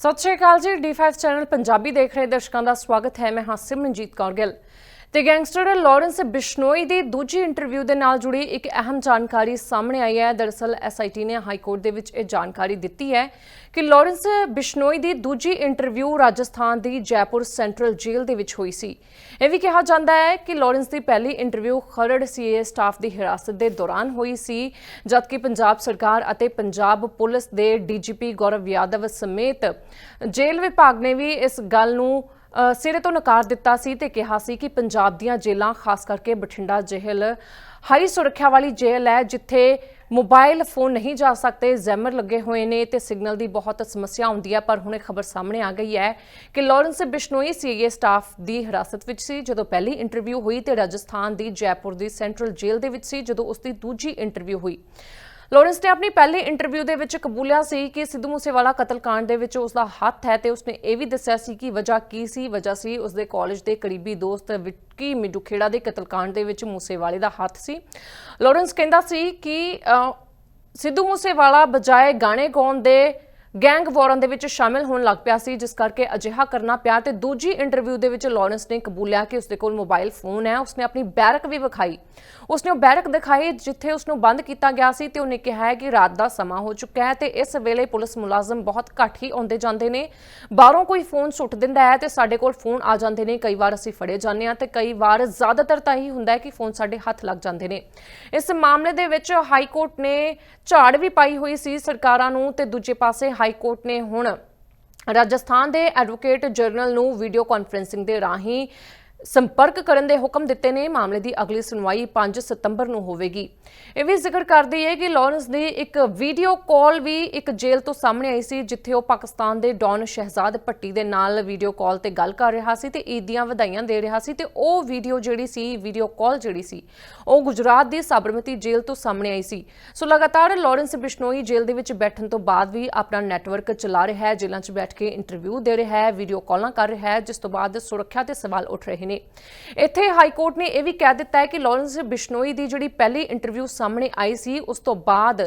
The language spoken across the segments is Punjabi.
ਸਤਿ ਸ਼੍ਰੀ ਅਕਾਲ ਜੀ ਡੀ5 ਚੈਨਲ ਪੰਜਾਬੀ ਦੇਖ ਰਹੇ ਦਰਸ਼ਕਾਂ ਦਾ ਸਵਾਗਤ ਹੈ। ਮੈਂ ਹਾਂ ਸਿਮਰਨਜੀਤ ਕੌਰ ਗਿੱਲ। ਤੇ ਗੈਂਗਸਟਰ ਲਾਰੈਂਸ ਬਿਸ਼ਨੋਈ ਦੀ ਦੂਜੀ ਇੰਟਰਵਿਊ ਦੇ ਨਾਲ ਜੁੜੀ ਇੱਕ ਅਹਿਮ ਜਾਣਕਾਰੀ ਸਾਹਮਣੇ ਆਈ ਹੈ। ਦਰਅਸਲ ਐਸਆਈਟੀ ਨੇ ਹਾਈ ਕੋਰਟ ਦੇ ਵਿੱਚ ਇਹ ਜਾਣਕਾਰੀ ਦਿੱਤੀ ਹੈ ਕਿ ਲਾਰੈਂਸ ਬਿਸ਼ਨੋਈ ਦੀ ਦੂਜੀ ਇੰਟਰਵਿਊ ਰਾਜਸਥਾਨ ਦੀ ਜੈਪੁਰ ਸੈਂਟਰਲ ਜੇਲ੍ਹ ਦੇ ਵਿੱਚ ਹੋਈ ਸੀ। ਇਹ ਵੀ ਕਿਹਾ ਜਾਂਦਾ ਹੈ ਕਿ ਲਾਰੈਂਸ ਦੀ ਪਹਿਲੀ ਇੰਟਰਵਿਊ ਖਰੜ ਸੀਏ ਸਟਾਫ ਦੀ ਹਿਰਾਸਤ ਦੇ ਦੌਰਾਨ ਹੋਈ ਸੀ, ਜਦਕਿ ਪੰਜਾਬ ਸਰਕਾਰ ਅਤੇ ਪੰਜਾਬ ਪੁਲਿਸ ਦੇ ਡੀਜੀਪੀ ਗੌਰਵ ਯਾਦਵ ਸਮੇਤ ਜੇਲ੍ਹ ਵਿਭਾਗ ਨੇ ਵੀ ਇਸ ਗੱਲ ਨੂੰ ਸਿਰੇ ਤੋਂ ਨਕਾਰ ਦਿੱਤਾ ਸੀ ਤੇ ਕਿਹਾ ਸੀ ਕਿ ਪੰਜਾਬ ਦੀਆਂ ਜੇਲ੍ਹਾਂ, ਖਾਸ ਕਰਕੇ ਬਠਿੰਡਾ ਜੇਲ੍ਹ ਹਾਈ ਸੁਰੱਖਿਆ ਵਾਲੀ ਜੇਲ੍ਹ ਹੈ, ਜਿੱਥੇ ਮੋਬਾਈਲ ਫੋਨ ਨਹੀਂ ਜਾ ਸਕਦੇ, ਜ਼ੈਮਰ ਲੱਗੇ ਹੋਏ ਨੇ ਤੇ ਸਿਗਨਲ ਦੀ ਬਹੁਤ ਸਮੱਸਿਆ ਹੁੰਦੀ ਹੈ, ਪਰ ਹੁਣ ਇਹ ਖਬਰ ਸਾਹਮਣੇ ਆ ਗਈ ਹੈ ਕਿ ਲਾਰੈਂਸ ਬਿਸ਼ਨੋਈ ਸੀਏ ਸਟਾਫ ਦੀ ਹਿਰਾਸਤ ਵਿੱਚ ਸੀ, ਜਦੋਂ ਪਹਿਲੀ ਇੰਟਰਵਿਊ ਹੋਈ ਤੇ ਰਾਜਸਥਾਨ ਦੀ ਜੈਪੁਰ ਦੀ ਸੈਂਟਰਲ ਜੇਲ੍ਹ ਦੇ ਵਿੱਚ ਸੀ, ਜਦੋਂ ਉਸ ਦੀ ਦੂਜੀ ਇੰਟਰਵਿਊ ਹੋਈ। ਲੋਰੈਂਸ ਨੇ ਆਪਣੀ ਪਹਿਲੀ ਇੰਟਰਵਿਊ ਦੇ ਵਿੱਚ ਕਬੂਲਿਆ ਸੀ ਕਿ ਸਿੱਧੂ ਮੂਸੇਵਾਲਾ ਕਤਲकांड ਦੇ ਵਿੱਚ ਉਸ ਦਾ ਹੱਥ ਹੈ ਤੇ ਉਸਨੇ ਇਹ ਵੀ ਦੱਸਿਆ ਸੀ ਕਿ ਵਜ੍ਹਾ ਕੀ ਸੀ? ਵਜ੍ਹਾ ਸੀ ਉਸਦੇ ਕਾਲਜ ਦੇ ਕਰੀਬੀ ਦੋਸਤ ਵਿੱਕੀ ਮਿਡੂਖੇੜਾ ਦੇ ਕਤਲकांड ਦੇ ਵਿੱਚ ਮੂਸੇਵਾਲੇ ਦਾ ਹੱਥ ਸੀ। ਲੋਰੈਂਸ ਕਹਿੰਦਾ ਸੀ ਕਿ ਸਿੱਧੂ ਮੂਸੇਵਾਲਾ ਬਜਾਏ ਗਾਣੇ ਗਾਉਣ ਦੇ ਗੈਂਗ ਵਾਰਨ ਦੇ ਵਿੱਚ ਸ਼ਾਮਿਲ ਹੋਣ ਲੱਗ ਪਿਆ ਸੀ, ਜਿਸ ਕਰਕੇ ਅਜਿਹਾ ਕਰਨਾ ਪਿਆ ਤੇ ਦੂਜੀ ਇੰਟਰਵਿਊ ਦੇ ਵਿੱਚ ਲਾਰੈਂਸ ਨੇ ਕਬੂਲਿਆ ਕਿ ਉਸਦੇ ਕੋਲ ਮੋਬਾਈਲ ਫੋਨ ਹੈ। ਉਸਨੇ ਆਪਣੀ ਬੈਰਕ ਵੀ ਵਿਖਾਈ। ਉਸਨੇ ਉਹ ਬੈਰਕ ਦਿਖਾਈ ਜਿੱਥੇ ਉਸਨੂੰ ਬੰਦ ਕੀਤਾ ਗਿਆ ਸੀ ਤੇ ਉਹਨੇ ਕਿਹਾ ਹੈ ਕਿ ਰਾਤ ਦਾ ਸਮਾਂ ਹੋ ਚੁੱਕਾ ਹੈ ਤੇ ਇਸ ਵੇਲੇ ਪੁਲਿਸ ਮੁਲਾਜ਼ਮ ਬਹੁਤ ਘੱਟ ਹੀ ਆਉਂਦੇ ਜਾਂਦੇ ਨੇ। ਬਾਹਰੋਂ ਕੋਈ ਫੋਨ ਸੁੱਟ ਦਿੰਦਾ ਹੈ ਤੇ ਸਾਡੇ ਕੋਲ ਫੋਨ ਆ ਜਾਂਦੇ ਨੇ। ਕਈ ਵਾਰ ਅਸੀਂ ਫੜੇ ਜਾਂਦੇ ਹਾਂ ਤੇ ਕਈ ਵਾਰ ਜ਼ਿਆਦਾਤਰ ਤਾਂ ਇਹੀ ਹੁੰਦਾ ਹੈ ਕਿ ਫੋਨ ਸਾਡੇ ਹੱਥ ਲੱਗ ਜਾਂਦੇ ਨੇ। ਇਸ ਮਾਮਲੇ ਦੇ ਵਿੱਚ ਹਾਈ ਕੋਰਟ ਨੇ ਝਾੜ ਵੀ ਪਾਈ ਹੋਈ ਸੀ ਸਰਕਾਰਾਂ ਨੂੰ ਤੇ ਦੂਜੇ ਪਾਸੇ ਹਾਈ ਕੋਰਟ ਨੇ ਹੁਣ ਰਾਜਸਥਾਨ ਦੇ ਐਡਵੋਕੇਟ ਜਨਰਲ ਨੂੰ ਵੀਡੀਓ ਕਾਨਫਰੈਂਸਿੰਗ ਦੇ ਰਾਹੀਂ ਸੰਪਰਕ ਕਰਨ ਦੇ ਹੁਕਮ ਦਿੱਤੇ ਨੇ। ਮਾਮਲੇ ਦੀ ਅਗਲੀ ਸੁਣਵਾਈ 5 ਸਤੰਬਰ ਨੂੰ ਹੋਵੇਗੀ। ਇਹ ਵੀ ਜ਼ਿਕਰ ਕਰਦੀ ਹੈ ਕਿ ਲਾਰੈਂਸ ਦੀ ਇੱਕ ਵੀਡੀਓ ਕਾਲ ਵੀ ਇੱਕ ਜੇਲ੍ਹ ਤੋਂ ਸਾਹਮਣੇ ਆਈ ਸੀ, ਜਿੱਥੇ ਉਹ ਪਾਕਿਸਤਾਨ ਦੇ ਡੌਨ ਸ਼ਹਿਜ਼ਾਦ ਭੱਟੀ ਦੇ ਨਾਲ ਵੀਡੀਓ ਕਾਲ ਤੇ ਗੱਲ ਕਰ ਰਿਹਾ ਸੀ ਤੇ ਈਦ ਦੀਆਂ ਵਧਾਈਆਂ ਦੇ ਰਿਹਾ ਸੀ ਤੇ ਉਹ ਵੀਡੀਓ ਜਿਹੜੀ ਸੀ, ਵੀਡੀਓ ਕਾਲ ਜਿਹੜੀ ਸੀ, ਉਹ ਗੁਜਰਾਤ ਦੀ ਸਾਬਰਮਤੀ ਜੇਲ੍ਹ ਤੋਂ ਸਾਹਮਣੇ ਆਈ ਸੀ। ਸੋ ਲਗਾਤਾਰ ਲਾਰੈਂਸ ਬਿਸ਼ਨੋਈ ਜੇਲ੍ਹ ਦੇ ਵਿੱਚ ਬੈਠਣ ਤੋਂ ਬਾਅਦ ਵੀ ਆਪਣਾ ਨੈਟਵਰਕ ਚਲਾ ਰਿਹਾ ਹੈ, ਜੇਲ੍ਹਾਂ 'ਚ ਬੈਠ ਕੇ ਇੰਟਰਵਿਊ ਦੇ ਰਿਹਾ ਹੈ, ਵੀਡੀਓ ਕਾਲਾਂ ਕਰ ਰਿਹਾ ਹੈ, ਜਿਸ ਤੋਂ ਬਾਅਦ ਸੁਰੱਖਿਆ ਤੇ ਸਵਾਲ ਉੱਠ ਰਹੇ ਨੇ। ਇੱਥੇ ਹਾਈ ਕੋਰਟ ਨੇ ਇਹ ਵੀ ਕਹਿ ਦਿੱਤਾ ਹੈ ਕਿ ਲਾਰੈਂਸ ਬਿਸ਼ਨੋਈ ਦੀ ਜਿਹੜੀ ਪਹਿਲੀ ਇੰਟਰਵਿਊ ਸਾਹਮਣੇ ਆਈ ਸੀ, ਉਸ ਤੋਂ ਬਾਅਦ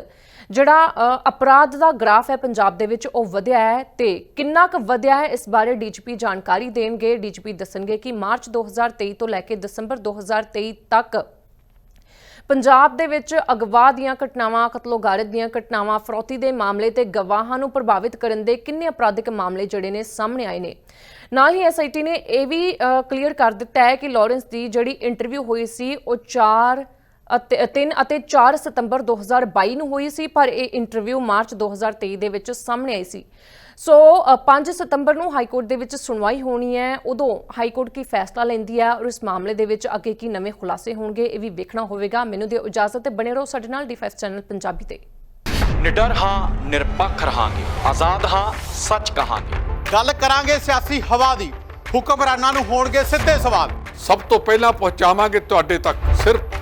ਜਿਹੜਾ ਅਪਰਾਧ ਦਾ ਗ੍ਰਾਫ ਹੈ ਪੰਜਾਬ ਦੇ ਵਿੱਚ, ਉਹ ਵਧਿਆ ਹੈ ਤੇ ਕਿੰਨਾ ਕੁ ਵਧਿਆ ਹੈ, ਇਸ ਬਾਰੇ ਡੀਜੀਪੀ ਜਾਣਕਾਰੀ ਦੇਣਗੇ। ਡੀਜੀਪੀ ਦੱਸਣਗੇ ਕਿ ਮਾਰਚ 2023 ਤੋਂ ਲੈ ਕੇ ਦਸੰਬਰ 2023 ਤੱਕ ਪੰਜਾਬ ਦੇ ਵਿੱਚ ਅਗਵਾ ਦੀਆਂ ਘਟਨਾਵਾਂ, ਕਤਲੋਗਾਰਤ ਦੀਆਂ ਘਟਨਾਵਾਂ, ਫਰੋਤੀ ਦੇ ਮਾਮਲੇ ਤੇ ਗਵਾਹਾਂ ਨੂੰ ਪ੍ਰਭਾਵਿਤ ਕਰਨ ਦੇ ਕਿੰਨੇ ਅਪਰਾਧਿਕ ਮਾਮਲੇ ਜਿਹੜੇ ਨੇ ਸਾਹਮਣੇ ਆਏ ਨੇ। ਨਾਲ ਹੀ ਐਸਆਈਟੀ ਨੇ ਇਹ ਵੀ ਕਲੀਅਰ ਕਰ ਦਿੱਤਾ ਹੈ ਕਿ ਲਾਰੈਂਸ ਦੀ ਜਿਹੜੀ ਇੰਟਰਵਿਊ ਹੋਈ ਸੀ, ਉਹ 4 ਅਤੇ 3 ਅਤੇ 4 ਸਤੰਬਰ 2022 ਨੂੰ ਹੋਈ ਸੀ ਪਰ ਇਹ ਇੰਟਰਵਿਊ ਮਾਰਚ 2023 ਦੇ ਵਿੱਚ ਸਾਹਮਣੇ ਆਈ ਸੀ। ਸੋ ਅ, 5 ਸਤੰਬਰ ਨੂੰ ਹਾਈ ਕੋਰਟ ਦੇ ਵਿੱਚ ਸੁਣਵਾਈ ਹੋਣੀ ਹੈ। ਉਦੋਂ ਹਾਈ ਕੋਰਟ ਕੀ ਫੈਸਲਾ ਲੈਂਦੀ ਹੈ ਔਰ ਇਸ ਮਾਮਲੇ ਦੇ ਵਿੱਚ ਅੱਗੇ ਕੀ ਨਵੇਂ ਖੁਲਾਸੇ ਹੋਣਗੇ ਇਹ ਵੀ ਵੇਖਣਾ ਹੋਵੇਗਾ। ਮੈਨੂੰ ਦਿਓ ਇਜਾਜ਼ਤ ਤੇ ਬਣੇ ਰਹੋ ਸਾਡੇ ਨਾਲ ਡੀ5 ਚੈਨਲ ਪੰਜਾਬੀ ਤੇ। ਨਿਡਰ ਹਾਂ ਨਿਰਪੱਖ ਰਹਾਂਗੇ। ਆਜ਼ਾਦ ਹਾਂ ਸੱਚ ਕਹਾਂਗੇ। ਗੱਲ ਕਰਾਂਗੇ ਸਿਆਸੀ ਹਵਾ ਦੀ। ਹੁਕਮਰਾਨਾਂ ਨੂੰ ਹੋਣਗੇ ਸਿੱਧੇ ਸਵਾਲ। ਸਭ ਤੋਂ ਪਹਿਲਾਂ ਪਹੁੰਚਾਵਾਂਗੇ ਤੁਹਾਡੇ ਤੱਕ ਸਿਰਫ